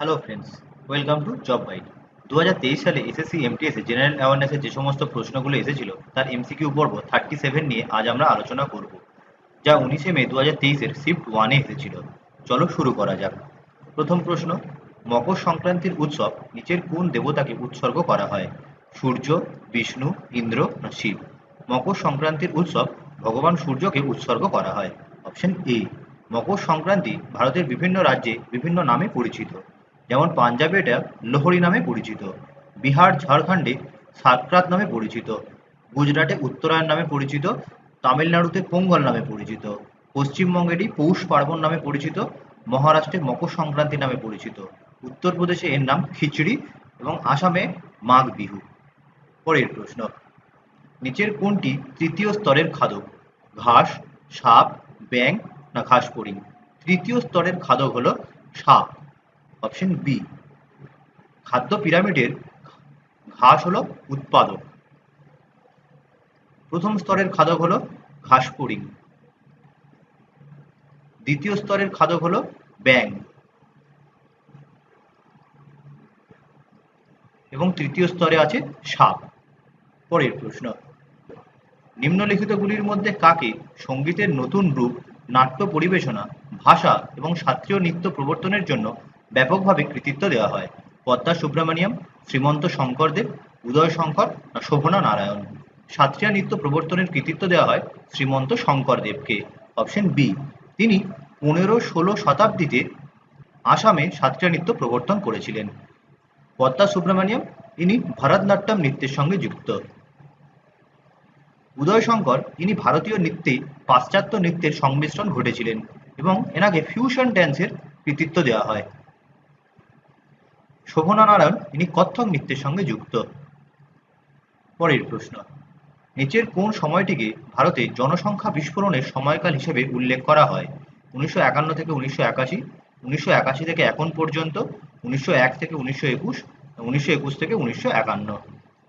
Hello friends welcome to job bite দু সালে SSC MTS general অ্যাওয়ারনেসের যে সমস্ত প্রশ্নগুলো এসেছিল, তার এমসিকিউ পর্ব থার্টি সেভেন নিয়ে আজ আমরা আলোচনা করব, যা উনিশে মে দু হাজার তেইশের শিফট ওয়ানে এসেছিল। চলো শুরু করা যাক। প্রথম প্রশ্ন, মকর সংক্রান্তির উৎসব নিচের কোন দেবতাকে উৎসর্গ করা হয়? সূর্য, বিষ্ণু, ইন্দ্র না শিব? মকর সংক্রান্তির উৎসব ভগবান সূর্যকে উৎসর্গ করা হয়। অপশন এ, মকর সংক্রান্তি ভারতের বিভিন্ন রাজ্যে বিভিন্ন নামে পরিচিত। যেমন পাঞ্জাবে এটা লোহরি নামে পরিচিত, বিহার, ঝাড়খণ্ডে সাকরাত নামে পরিচিত, গুজরাটে উত্তরায়ণ নামে পরিচিত, তামিলনাড়ুতে পোঙ্গল নামে পরিচিত পশ্চিমবঙ্গে এটি পৌষ পার্বণ নামে পরিচিত, মহারাষ্ট্রে মকর সংক্রান্তি নামে পরিচিত। উত্তরপ্রদেশে এর নাম খিচড়ি এবং আসামে মাঘ বিহু। পরের প্রশ্ন, নিচের কোনটি তৃতীয় স্তরের খাদক? ঘাস, সাপ ব্যাং না ঘাস তৃতীয় স্তরের খাদক হলো সাপ। অপশন বি খাদ্য পিরামিডের ঘাস হলো উৎপাদক। প্রথম স্তরের খাদক হলো ঘাস ফড়িং দ্বিতীয় স্তরের খাদক হলো ব্যাং এবং তৃতীয় স্তরে আছে সাপ। পরের প্রশ্ন, নিম্নলিখিতগুলির মধ্যে কাকে সঙ্গীতের নতুন রূপ, নাট্য পরিবেশনা, ভাষা এবং শাস্ত্রীয় নৃত্য প্রবর্তনের জন্য ব্যাপকভাবে কৃতিত্ব দেওয়া হয়। পদ্মা সুব্রমণিয়াম, শ্রীমন্ত শঙ্করদেব উদয় শঙ্কর শোভনা নারায়ণ। শাস্ত্রীয় নৃত্য প্রবর্তনের কৃতিত্ব দেওয়া হয় শ্রীমন্ত শঙ্করদেবকে অপশন বি, তিনি পনেরো ষোলো শতাব্দীতে আসামে শাস্ত্রীয় নৃত্য প্রবর্তন করেছিলেন। পদ্মা সুব্রমণিয়াম, ইনি ভরতনাট্যম নৃত্যের সঙ্গে যুক্ত। উদয় শঙ্কর, ইনি ভারতীয় নৃত্যে পাশ্চাত্য নৃত্যের সংমিশ্রণ ঘটেছিলেন এবং এনাকে ফিউশন ড্যান্সের কৃতিত্ব দেওয়া হয়। শোভনা নারায়ণ ইনি কত্থক নৃত্যের সঙ্গে যুক্ত। পরের প্রশ্ন, নিচের কোন সময়টিকে ভারতে জনসংখ্যা বিস্ফোরণের সময়কাল হিসেবে উল্লেখ করা হয়? উনিশশো একান্ন থেকে উনিশশো একাশি উনিশশো একাশি থেকে এখন পর্যন্ত, উনিশশো এক থেকে উনিশশো একুশ উনিশশো একুশ থেকে উনিশশো একান্ন।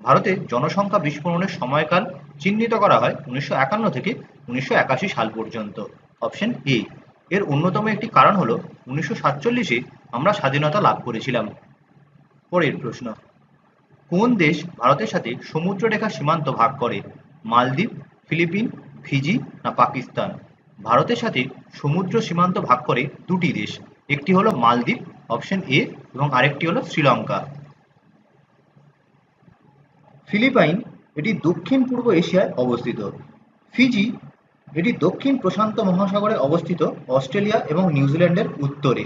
ভারতে জনসংখ্যা বিস্ফোরণের সময়কাল চিহ্নিত করা হয় উনিশশো একান্ন থেকে উনিশশো একাশি সাল পর্যন্ত। অপশন এ, এর অন্যতম একটি কারণ হলো, উনিশশো সাতচল্লিশে আমরা স্বাধীনতা লাভ করেছিলাম। পরের প্রশ্ন। কোন দেশ ভারতের সাথে সমুদ্ররেখা সীমান্ত ভাগ করে? মালদ্বীপ, ফিলিপিন, ফিজি না পাকিস্তান? ভারতের সাথে সমুদ্র সীমান্ত ভাগ করে দুটি দেশ, একটি হলো মালদ্বীপ, অপশন এ, এবং আরেকটি হলো শ্রীলঙ্কা। ফিলিপাইন এটি দক্ষিণ পূর্ব এশিয়ায় অবস্থিত। ফিজি এটি দক্ষিণ প্রশান্ত মহাসাগরে অবস্থিত, অস্ট্রেলিয়া এবং নিউজিল্যান্ডের উত্তরে।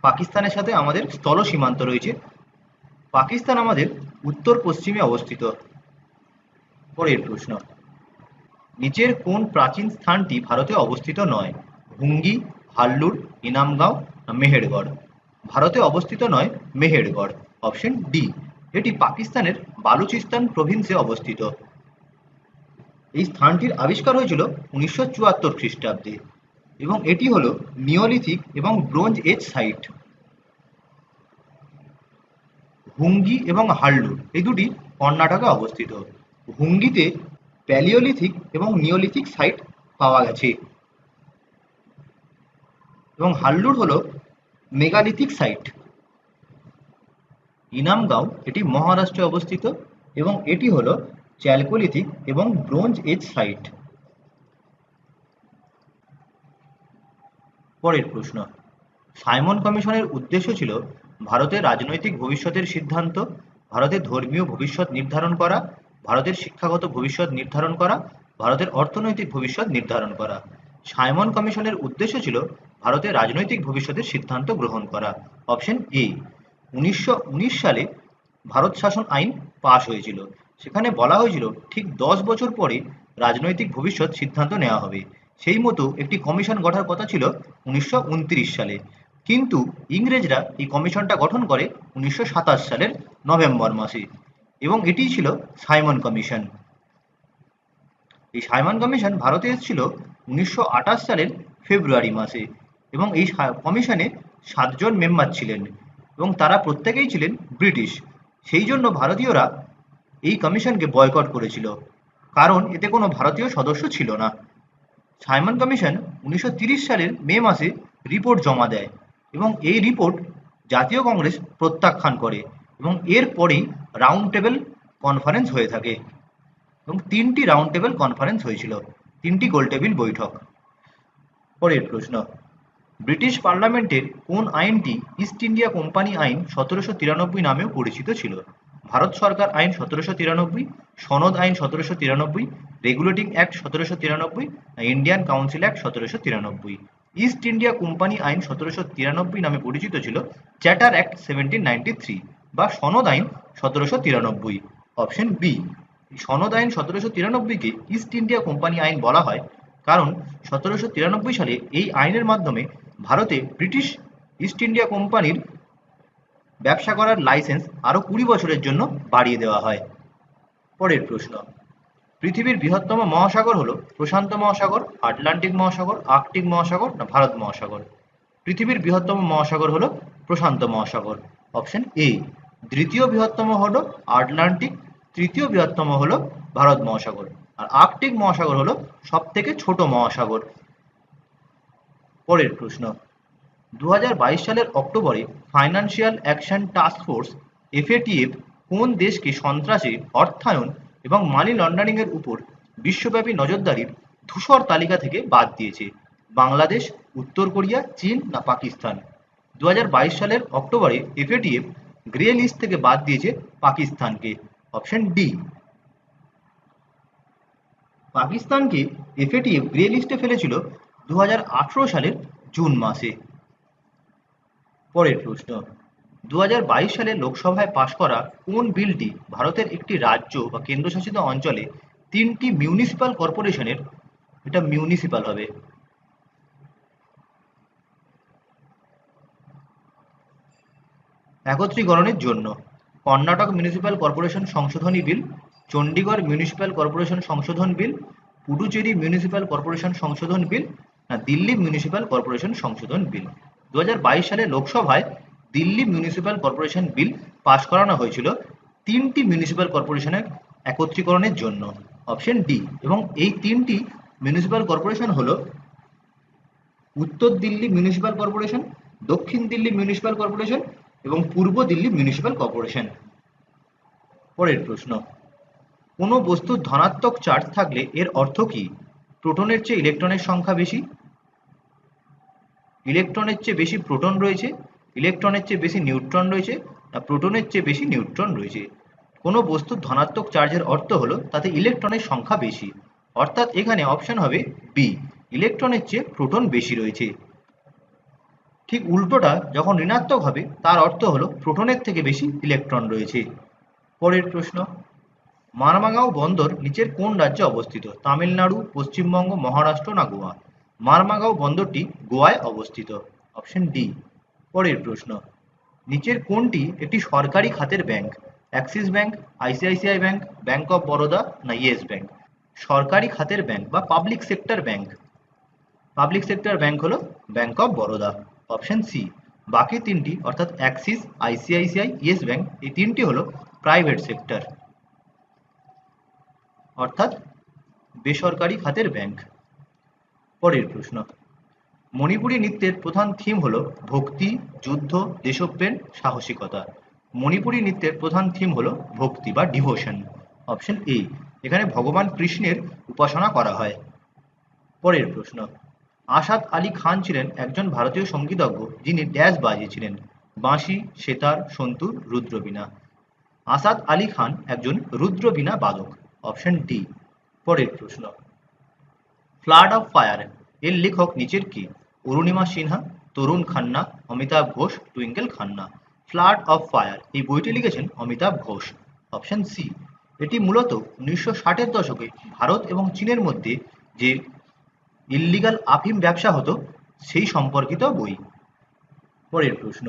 পাকিস্তানের সাথে আমাদের স্থল সীমান্ত রয়েছে পাকিস্তান আমাদের উত্তর পশ্চিমে অবস্থিত। পরের প্রশ্ন, নিচের কোন প্রাচীন স্থানটি ভারতে অবস্থিত নয়? হুঙ্গি হাল্লুর, ইনামগাঁও মেহেরগড়? ভারতে অবস্থিত নয়, মেহেরগড়। অপশন ডি, এটি পাকিস্তানের বালুচিস্তান প্রভিন্সে অবস্থিত। এই স্থানটির আবিষ্কার হয়েছিল উনিশশো চুয়াত্তর খ্রিস্টাব্দে এবং এটি হলো নিওলিথিক এবং ব্রোঞ্জ এজ সাইট। হুঙ্গি এবং হাল্লুর, এই দুটি কর্ণাটকে অবস্থিত। হুঙ্গিতে প্যালিওলিথিক এবং নিওলিথিক সাইট পাওয়া গেছে। এবং হাল্লুর হলো মেগালিথিক সাইট। ইনামগাঁও, এটি মহারাষ্ট্রে অবস্থিত এবং এটি হলো চ্যালকোলিথিক এবং ব্রোঞ্জ এজ সাইট। পরের প্রশ্ন। সাইমন কমিশনের উদ্দেশ্য ছিল ভারতের রাজনৈতিক ভবিষ্যতের সিদ্ধান্ত, ভারতের ধর্মীয় ভবিষ্যৎ নির্ধারণ করা, ভারতের শিক্ষাগত ভবিষ্যৎ নির্ধারণ করা, ভারতের অর্থনৈতিক ভবিষ্যৎ নির্ধারণ করা। সাইমন কমিশনের উদ্দেশ্য ছিল ভারতের রাজনৈতিক ভবিষ্যতের সিদ্ধান্ত গ্রহণ করা। অপশন এ, উনিশশো উনিশ সালে ভারত শাসন আইন পাশ হয়েছিল। সেখানে বলা হয়েছিল, ঠিক দশ বছর পরে রাজনৈতিক ভবিষ্যৎ সিদ্ধান্ত নেওয়া হবে। সেই মতো একটি কমিশন গঠার কথা ছিল উনিশশো উনত্রিশ সালে। কিন্তু ইংরেজরা এই কমিশনটা গঠন করে উনিশশো সাতাশ সালের নভেম্বর মাসে এবং এটি ছিল সাইমন কমিশন। এই সাইমন কমিশন ভারতে এসেছিল উনিশশো আটাশ সালের ফেব্রুয়ারি মাসে এবং এই কমিশনে সাতজন মেম্বার ছিলেন এবং তারা প্রত্যেকেই ছিলেন ব্রিটিশ। সেই জন্য ভারতীয়রা এই কমিশনকে বয়কট করেছিল। কারণ এতে কোনো ভারতীয় সদস্য ছিল না। সাইমন কমিশন উনিশশো সালের মে মাসে রিপোর্ট জমা দেয়। এবং এই রিপোর্ট জাতীয় কংগ্রেস প্রত্যাখ্যান করে এবং এরপরেই রাউন্ড টেবিল কনফারেন্স হয়ে থাকে। এবং তিনটি রাউন্ড টেবিল কনফারেন্স হয়েছিল, তিনটি গোল টেবিল বৈঠক। পরের প্রশ্ন, ব্রিটিশ পার্লামেন্টের কোন আইনটি ইস্ট ইন্ডিয়া কোম্পানি আইন সতেরোশো তিরানব্বই নামেও পরিচিত ছিল? ভারত সরকার আইন সতেরোশো তিরানব্বই, সনদ আইন সতেরোশো তিরানব্বই রেগুলেটিং অ্যাক্ট সতেরোশো তিরানব্বই ইন্ডিয়ান কাউন্সিল অ্যাক্ট সতেরোশো তিরানব্বই। ইস্ট ইন্ডিয়া কোম্পানি আইন সতেরোশো তিরানব্বই নামে পরিচিত ছিল charter act seventeen ninety three বা সনদ আইন সতেরোশো তিরানব্বই। অপশন বি সনদ আইন সতেরোশো তিরানব্বইকে ইস্ট ইন্ডিয়া কোম্পানি আইন বলা হয় কারণ সতেরোশো তিরানব্বই সালে এই আইনের মাধ্যমে ভারতে ব্রিটিশ ইস্ট ইন্ডিয়া কোম্পানির ব্যবসা করার লাইসেন্স আরও কুড়ি বছরের জন্য বাড়িয়ে দেওয়া হয়। পরের প্রশ্ন পৃথিবীর বৃহত্তম মহাসাগর হলো প্রশান্ত মহাসাগর, আটলান্টিক মহাসাগর, আর্কটিক মহাসাগর না ভারত মহাসাগর। পৃথিবীর বৃহত্তম মহাসাগর হলো প্রশান্ত মহাসাগর। অপশন এ, দ্বিতীয় বৃহত্তম হলো আটলান্টিক, তৃতীয় বৃহত্তম হলো ভারত মহাসাগর। আর আর্কটিক মহাসাগর হলো সব থেকে ছোট মহাসাগর। পরের প্রশ্ন দু হাজার বাইশ সালের অক্টোবরে financial action task force, FATF, কোন দেশকে সন্ত্রাসী অর্থায়ন এবং মানি লন্ডারিং এর উপর বিশ্বব্যাপী নজরদারির ধূসর তালিকা থেকে বাদ দিয়েছে বাংলাদেশ, উত্তর কোরিয়া, চীন না পাকিস্তান। দু সালের অক্টোবরে এফএটিএফ গ্রে লিস্ট থেকে বাদ দিয়েছে পাকিস্তানকে। অপশন ডি পাকিস্তানকে এফএটিএফ গ্রে লিস্টে ফেলেছিল দু হাজার আঠারো সালের জুন মাসে। পরের প্রশ্ন। দু হাজার বাইশ সালে লোকসভায় পাশ করা কোন বিলটি ভারতের একটি রাজ্য বা কেন্দ্রশাসিত অঞ্চলে তিনটি মিউনিসিপাল কর্পোরেশনের এটা মিউনিসিপাল হবে? একত্রীকরণের জন্য কর্ণাটক মিউনিসিপ্যাল কর্পোরেশন সংশোধনী বিল চণ্ডীগড় মিউনিসিপ্যাল কর্পোরেশন সংশোধন বিল, পুডুচেরি মিউনিসিপ্যাল কর্পোরেশন সংশোধন বিল, না দিল্লি মিউনিসিপ্যাল কর্পোরেশন সংশোধন বিল। দু হাজার বাইশ সালে লোকসভায় দিল্লি মিউনিসিপ্যাল কর্পোরেশন বিল পাশ করানো হয়েছিল তিনটি মিউনিসিপ্যাল কর্পোরেশনের একত্রীকরণের জন্য। অপশন ডি এবং এই তিনটি মিউনিসিপ্যাল কর্পোরেশন হলো উত্তর দিল্লি মিউনিসিপ্যাল কর্পোরেশন দক্ষিণ দিল্লি মিউনিসিপ্যাল কর্পোরেশন এবং পূর্ব দিল্লি মিউনিসিপ্যাল কর্পোরেশন পরের প্রশ্ন, কোনো বস্তুর ধনাত্মক চার্জ থাকলে এর অর্থ কি? প্রোটনের চেয়ে ইলেকট্রনের সংখ্যা বেশি? ইলেকট্রনের চেয়ে বেশি প্রোটন রয়েছে? ইলেকট্রনের চেয়ে বেশি নিউট্রন রয়েছে না প্রোটনের চেয়ে বেশি নিউট্রন রয়েছে। কোনো বস্তুর ধনাত্মক চার্জের অর্থ হলো তাতে ইলেকট্রনের সংখ্যা বেশি। অর্থাৎ এখানে অপশন হবে বি ইলেকট্রনের চেয়ে প্রোটন বেশি রয়েছে। ঠিক উল্টোটা যখন ঋণাত্মক হবে, তার অর্থ হলো প্রোটনের থেকে বেশি ইলেকট্রন রয়েছে। পরের প্রশ্ন, মারমাগাঁও বন্দর নিচের কোন রাজ্যে অবস্থিত? তামিলনাড়ু, পশ্চিমবঙ্গ, মহারাষ্ট্র না গোয়া? মারমাগাঁও বন্দরটি গোয়ায় অবস্থিত। অপশন ডি পরের প্রশ্ন। নিচের কোনটি একটি সরকারি খাতের bank? Axis bank, ICICI bank bank of Baroda না ইয়েস ব্যাংক? সরকারি খাতের ব্যাংক বা public sector bank? Public sector bank হলো bank of Baroda. Option C. বাকি তিনটি, অর্থাৎ অ্যাক্সিস, আইসিআইসিআই, ইয়েস ব্যাংক, এই তিনটি হলো প্রাইভেট সেক্টর। অর্থাৎ বেসরকারি খাতের ব্যাংক। পরের প্রশ্ন। মণিপুরী নৃত্যের প্রধান থিম হলো ভক্তি, যুদ্ধ, দেশপ্রেম, সাহসিকতা। মণিপুরী নৃত্যের প্রধান থিম হলো ভক্তি বা ডিভোশন অপশন এ এখানে ভগবান কৃষ্ণের উপাসনা করা হয়। পরের প্রশ্ন, আসাদ আলী খান ছিলেন একজন ভারতীয় সঙ্গীতজ্ঞ যিনি ড্যাশ বাজিয়েছিলেন। বাঁশি, সেতার, সন্তুর, রুদ্রবীণা। আসাদ আলী খান একজন রুদ্রবীণা বাদক। অপশন ডি পরের প্রশ্ন, ফ্লাড অফ ফায়ার, এর লেখক নিচের কি? Arunima Sinha, Tarun Khanna, Amitabh Ghosh Twinkle Khanna. Flood of fire, এই বইটি লিখেছেন অমিতাভ ঘোষ। অপশন সি, এটি মূলত উনিশশো ষাটের দশকে ভারত এবং চীনের মধ্যে যে ইল্লিগাল আফিম ব্যবসা হতো, সেই সম্পর্কিত বই। পরের প্রশ্ন,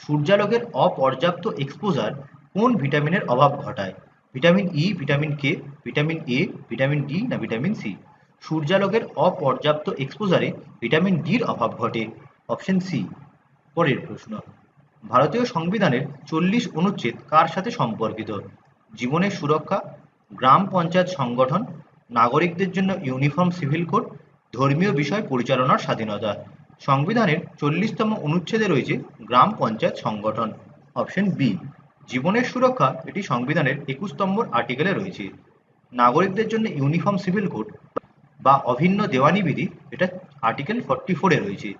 সূর্যালোকের অপর্যাপ্ত এক্সপোজার কোন ভিটামিনের অভাব ঘটায়? Vitamin E vitamin K vitamin A vitamin D না ভিটামিন সি সূর্যালোকের অপর্যাপ্ত এক্সপোজারে ভিটামিন ডির অভাব ঘটে। অপশন সি পরের প্রশ্ন। ভারতীয় সংবিধানের চল্লিশ অনুচ্ছেদ কার সাথে সম্পর্কিত? জীবনের সুরক্ষা, গ্রাম পঞ্চায়েত সংগঠন, নাগরিকদের জন্য ইউনিফর্ম সিভিল কোড ধর্মীয় বিষয় পরিচালনার স্বাধীনতা। সংবিধানের চল্লিশতম অনুচ্ছেদে রয়েছে গ্রাম পঞ্চায়েত সংগঠন। অপশন বি জীবনের সুরক্ষা এটি সংবিধানের একুশ নম্বর আর্টিকেলে রয়েছে। নাগরিকদের জন্য ইউনিফর্ম সিভিল কোড বা অভিন্ন দেওয়ানি বিধি, এটা আর্টিকেল ফর্টি ফোরে রয়েছে।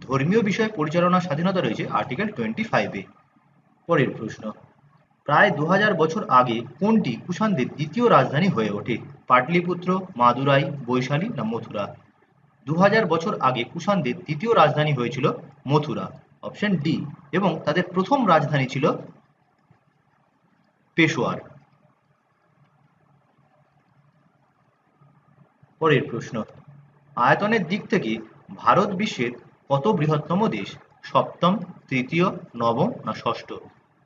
ধর্মীয় বিষয়ে পরিচালনার স্বাধীনতা রয়েছে আর্টিকেল টোয়েন্টি ফাইভে পরের প্রশ্ন, প্রায় দু হাজার বছর আগে কোনটি কুষাণদের দ্বিতীয় রাজধানী হয়ে ওঠে? পাটলিপুত্র, মাদুরাই, বৈশালী না মথুরা? দু হাজার বছর আগে কুষাণদের দ্বিতীয় রাজধানী হয়েছিল মথুরা। অপশন ডি এবং তাদের প্রথম রাজধানী ছিল পেশোয়ার। পরের প্রশ্ন। আয়তনের দিক থেকে ভারত বিশ্বের কত বৃহত্তম দেশ? সপ্তম, তৃতীয়, নবম না ষষ্ঠ?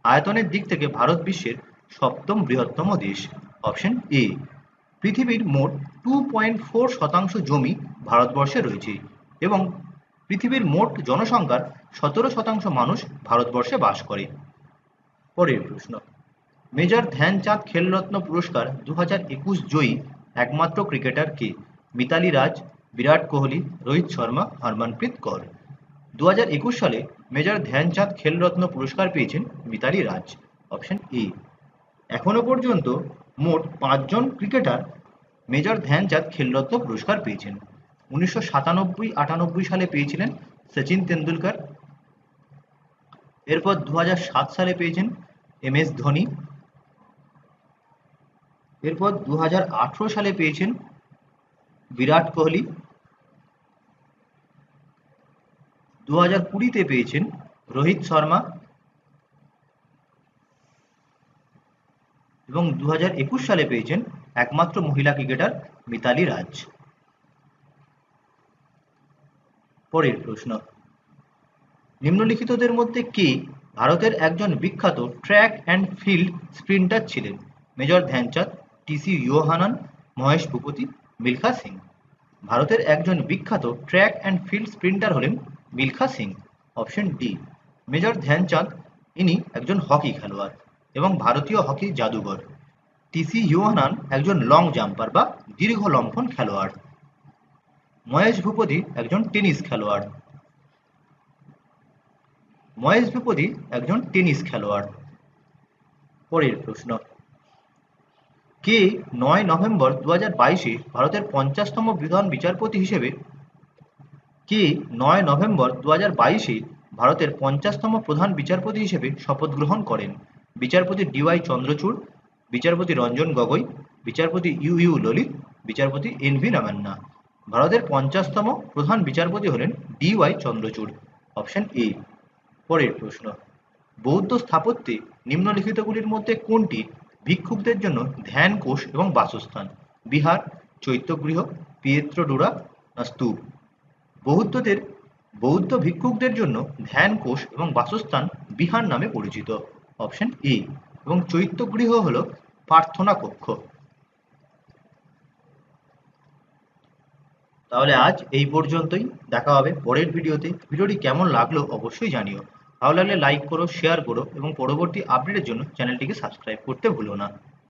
আয়তনের দিক থেকে ভারত বিশ্বের সপ্তম বৃহত্তম দেশ। Option A. পৃথিবীর মোট টু পয়েন্ট ফোর শতাংশ জমি ভারতবর্ষে রয়েছে এবং পৃথিবীর মোট জনসংখ্যার সতেরো শতাংশ মানুষ ভারতবর্ষে বাস করে। পরের প্রশ্ন। মেজর ধ্যানচাঁদ খেলরত্ন পুরস্কার দু হাজার একুশ জয়ী একমাত্র ক্রিকেটার কে? মিতালি রাজ, বিরাট কোহলি, রোহিত শর্মা, হরমনপ্রীত কর। দু হাজার একুশ সালে মেজর ধ্যানচাঁদ খেলরত্ন পুরস্কার পেয়েছেন মিতালি রাজ অপশন এ এখনও পর্যন্ত মোট পাঁচজন ক্রিকেটার মেজর ধ্যানচাঁদ খেলরত্ন পুরস্কার পেয়েছেন। উনিশশো সাতানব্বই আটানব্বই সালে পেয়েছিলেন সচিন তেন্ডুলকর। এরপর দু সালে পেয়েছেন এম এস ধোনি এরপর দু হাজার আঠারো সালে পেয়েছেন বিরাট কোহলি। দু হাজার কুড়িতে পেয়েছেন রোহিত শর্মা। এবং দু হাজার একুশ সালে পেয়েছেন একমাত্র মহিলা ক্রিকেটার মিতালি রাজ। পরের প্রশ্ন, নিম্নলিখিতদের মধ্যে কে ভারতের একজন বিখ্যাত ট্র্যাক অ্যান্ড ফিল্ড স্প্রিন্টার ছিলেন? Major Dhyanchand T C Yohannan, Mahesh Bhupathi, Milkha Singh. ভারতের একজন বিখ্যাত ট্র্যাক অ্যান্ড ফিল্ড স্প্রিন্টার হলেন Milkha Singh. Option D, major Dhyanchand. ইনি একজন হকি খেলোয়াড় এবং ভারতীয় হকি জাদুঘর। টিসি ইউহানান একজন লং জাম্পার বা দীর্ঘ লম্ফন খেলোয়াড়। মহেশ ভূপতি একজন টেনিস খেলোয়াড়। মহেশ ভূপতি একজন টেনিস খেলোয়াড়। পরের প্রশ্ন কে নয় নভেম্বর দু হাজার বাইশে ভারতের পঞ্চাশতম বিধান বিচারপতি হিসেবে কে নয় নভেম্বর দু হাজার বাইশে ভারতের পঞ্চাশতম প্রধান বিচারপতি হিসেবে শপথ গ্রহণ করেন? বিচারপতি ডিওয়াই চন্দ্রচূড়, বিচারপতি রঞ্জন গগৈ, বিচারপতি ইউ ইউ ললিত, বিচারপতি এন ভি রামান্না। ভারতের পঞ্চাশতম প্রধান বিচারপতি হলেন ডিওয়াই চন্দ্রচূড়। Option A. পরের প্রশ্ন। বৌদ্ধ স্থাপত্যে নিম্নলিখিতগুলির মধ্যে কোনটি ভিক্ষুকদের জন্য ধ্যান কোষ এবং বাসস্থান। বিহার, চৈত্যগৃহ, পিয়েত্রডোরা স্তূপ বৌদ্ধদের, বৌদ্ধ ভিক্ষুকদের জন্য ধ্যান কোষ এবং বাসস্থান বিহার নামে পরিচিত। অপশন এ এবং চৈত্যগৃহ হল প্রার্থনা কক্ষ। তাহলে আজ এই পর্যন্তই। দেখা হবে পরের ভিডিওতে। ভিডিওটি কেমন লাগল অবশ্যই জানিও। ভালো লাগলে লাইক করো শেয়ার করো এবং পরবর্তী আপডেটের জন্য চ্যানেলটিকে সাবস্ক্রাইব করতে ভুলো না।